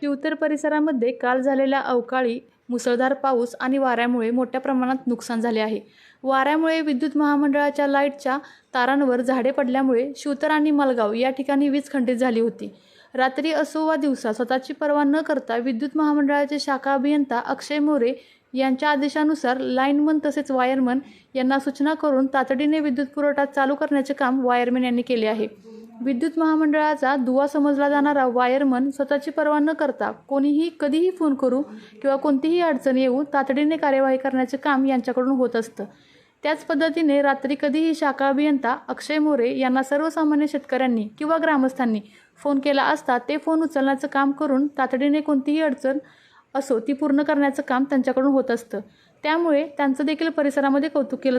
शिवतर परिसरामध्ये काल झालेल्या अवकाळी मुसळधार पाऊस आणि वाऱ्यामुळे मोठ्या प्रमाणात नुकसान झाले आहे. वाऱ्यामुळे विद्युत महामंडळाच्या लाईटच्या तारांवर झाडे पडल्यामुळे शिवतर आणि मलगाव या ठिकाणी वीज खंडित झाली होती. रात्री असो वा दिवसा स्वतःची पर्वा न करता विद्युत महामंडळाचे शाखा अभियंता अक्षय मोरे यांच्या आदेशानुसार लाईनमन तसेच वायरमन यांना सूचना करून तातडीने विद्युत पुरवठा चालू करण्याचे काम वायरमन यांनी केले आहे. विद्युत महामंडळाचा दुवा समजला जाणारा वायरमन स्वतःची पर्वा न करता कोणीही कधीही फोन करू किंवा कोणतीही अडचण येऊ तातडीने कार्यवाही करण्याचे काम यांच्याकडून होत असतं. त्याच पद्धतीने रात्री कधीही शाखा अभियंता अक्षय मोरे यांना सर्वसामान्य शेतकऱ्यांनी किंवा ग्रामस्थांनी फोन केला असता ते फोन उचलण्याचं काम करून तातडीने कोणतीही अडचण असो ती पूर्ण करण्याचं काम त्यांच्याकडून होत असतं. त्यामुळे त्यांचं देखील परिसरामध्ये कौतुक केलं